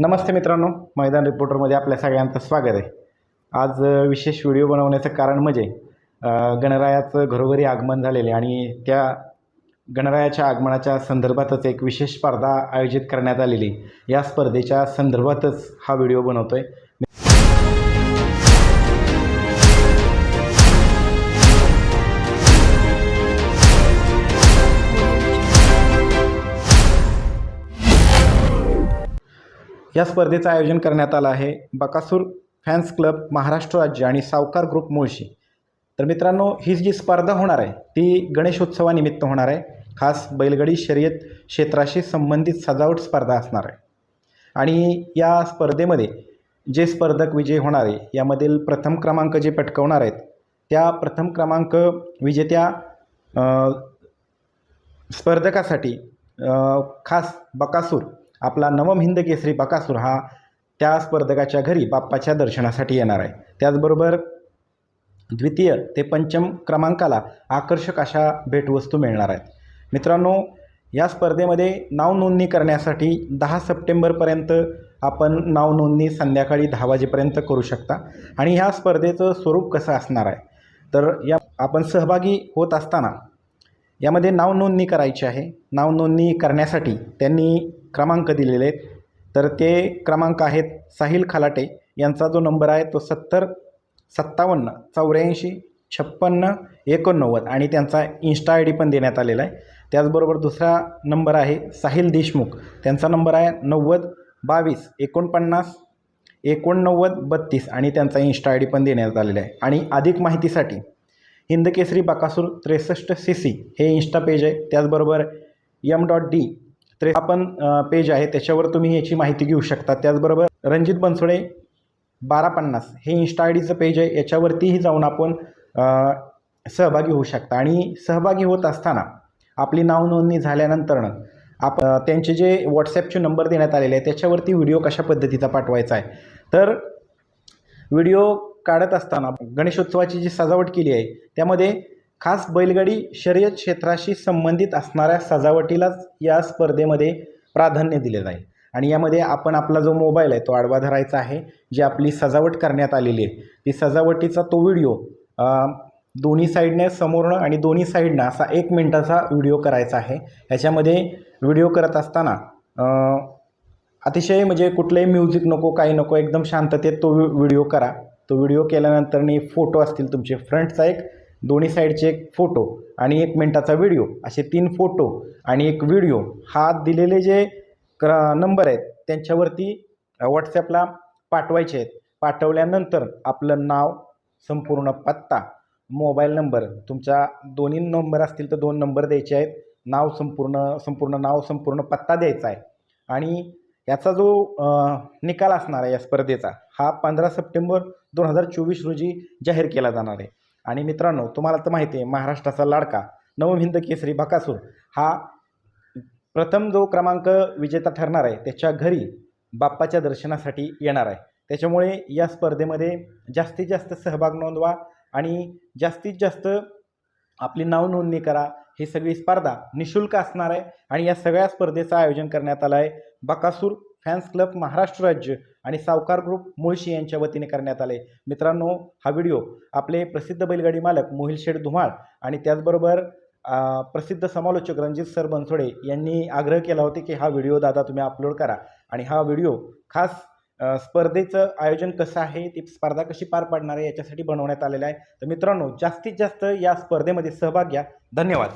नमस्ते मित्रांनो मैदान रिपोर्टरमध्ये आपल्या सगळ्यांचं स्वागत आहे. आज विशेष व्हिडिओ बनवण्याचं कारण म्हणजे गणरायाचं घरोघरी आगमन झालेले आणि त्या गणरायाच्या आगमनाच्या संदर्भातच एक विशेष स्पर्धा आयोजित करण्यात आलेली या स्पर्धेच्या संदर्भातच हा व्हिडिओ बनवतो आहे या स्पर्धेचं आयोजन करण्यात आलं आहे बकासूर फॅन्स क्लब महाराष्ट्र राज्य आणि सावकार ग्रुप मुळशी. तर मित्रांनो ही जी स्पर्धा होणार आहे ती गणेशोत्सवानिमित्त होणार आहे. खास बैलगडी शर्यत क्षेत्राशी संबंधित सजावट स्पर्धा असणार आहे. आणि या स्पर्धेमध्ये जे स्पर्धक विजयी होणार आहे यामधील प्रथम क्रमांक जे पटकवणार आहेत त्या प्रथम क्रमांक विजेत्या स्पर्धकासाठी खास बकासूर आपला नवम हिंद केसरी बकासूर हा त्या स्पर्धकाच्या घरी बाप्पाच्या दर्शनासाठी येणार आहे. त्याचबरोबर द्वितीय ते पंचम क्रमांकाला आकर्षक अशा भेटवस्तू मिळणार आहेत. मित्रांनो या स्पर्धेमध्ये नाव नोंदणी करण्यासाठी दहा सप्टेंबरपर्यंत आपण नाव नोंदणी संध्याकाळी दहा वाजेपर्यंत करू शकता. आणि ह्या स्पर्धेचं स्वरूप कसं असणार आहे? तर या आपण सहभागी होत असताना यामध्ये नाव नोंदणी करायची आहे. नाव नोंदणी करण्यासाठी त्यांनी क्रमांक दिलेले आहेत. तर ते क्रमांक आहेत साहिल खलाटे. यांचा जो नंबर आहे तो सत्तर सत्तावन्न चौऱ्याऐंशी छप्पन्न एकोणनव्वद आणि त्यांचा इन्स्टा आय डी पण देण्यात आलेला आहे. त्याचबरोबर दुसरा नंबर आहे साहिल देशमुख. त्यांचा नंबर आहे नव्वद बावीस एकोणपन्नास एकोणनव्वद बत्तीस आणि त्यांचा इन्स्टा आय डी पण देण्यात आलेला आहे. आणि अधिक माहितीसाठी हिंदकेसरी बकासूर त्रेसष्ट सी सी हे इन्स्टा पेज आहे. त्याचबरोबर यम डॉट डी तर आपण पेज आहे त्याच्यावर तुम्ही याची माहिती घेऊ शकता. त्याचबरोबर रणजित बनसोडे बारा पन्नास हे इन्स्टा आय डीचं पेज आहे. याच्यावरतीही जाऊन आपण सहभागी होऊ शकता. आणि सहभागी होत असताना आपली नावनोंदणी झाल्यानंतर झाल्यानंतरनं आप त्यांचे जे व्हॉट्सॲपचे नंबर देण्यात आलेले आहे त्याच्यावरती व्हिडिओ कशा पद्धतीचा पाठवायचा आहे. तर व्हिडिओ काढत असताना गणेशोत्सवाची जी सजावट केली आहे त्यामध्ये खास बैलगाडी शर्यत क्षेत्राशी संबंधित असणाऱ्या सजावटीलाच या स्पर्धेमध्ये प्राधान्य दिले जाईल. आणि यामध्ये आपण आपला जो मोबाईल आहे तो आडवा धरायचा आहे जी आपली सजावट करण्यात आलेली आहे ती सजावटीचा तो व्हिडिओ दोन्ही साईडने समोरनं आणि दोन्ही साईडनं असा एक मिनटाचा व्हिडिओ करायचा आहे. याच्यामध्ये व्हिडिओ करत असताना अतिशय म्हणजे कुठलंही म्युझिक नको काही नको एकदम शांततेत तो व्हिडिओ करा. तो व्हिडिओ केल्यानंतरनी फोटो असतील तुमचे फ्रंटचा एक दोन्ही साईडचे एक फोटो आणि एक मिनटाचा व्हिडिओ असे तीन फोटो आणि एक व्हिडिओ. हा दिलेले जे क्र नंबर आहेत त्यांच्यावरती व्हॉट्सॲपला पाठवायचे आहेत. पाठवल्यानंतर आपलं नाव संपूर्ण पत्ता मोबाईल नंबर तुमच्या दोन्ही नंबर असतील तर दोन नंबर द्यायचे आहेत. नाव संपूर्ण संपूर्ण नाव संपूर्ण पत्ता द्यायचा आहे. आणि याचा जो निकाल असणार आहे या स्पर्धेचा हा पंधरा सप्टेंबर दोन हजार चोवीस रोजी जाहीर केला जाणार आहे. आणि मित्रांनो तुम्हाला तर माहिती आहे महाराष्ट्राचा लाडका नवमहिंद केसरी बकासूर हा प्रथम जो क्रमांक विजेता ठरणार आहे त्याच्या घरी बाप्पाच्या दर्शनासाठी येणार आहे. त्याच्यामुळे या स्पर्धेमध्ये जास्तीत जास्त सहभाग नोंदवा आणि जास्तीत जास्त आपली नाव नोंदणी करा. ही सगळी स्पर्धा निशुल्क असणार आहे आणि या सगळ्या स्पर्धेचं आयोजन करण्यात आलं आहे बकासूर फॅन्स क्लब महाराष्ट्र राज्य आणि सावकार ग्रुप मुळशी यांच्या वतीने करण्यात आले. मित्रांनो हा व्हिडिओ आपले प्रसिद्ध बैलगाडी मालक मोहिल शेठ धुमाळ आणि त्याचबरोबर प्रसिद्ध समालोचक रणजित सर बनसोडे यांनी आग्रह केला होता की हा व्हिडिओ दादा तुम्ही अपलोड करा आणि हा व्हिडिओ खास स्पर्धेचं आयोजन कसं आहे ती स्पर्धा कशी पार पाडणार आहे याच्यासाठी बनवण्यात आलेलं आहे. तर मित्रांनो जास्तीत जास्त या स्पर्धेमध्ये सहभाग घ्या. धन्यवाद.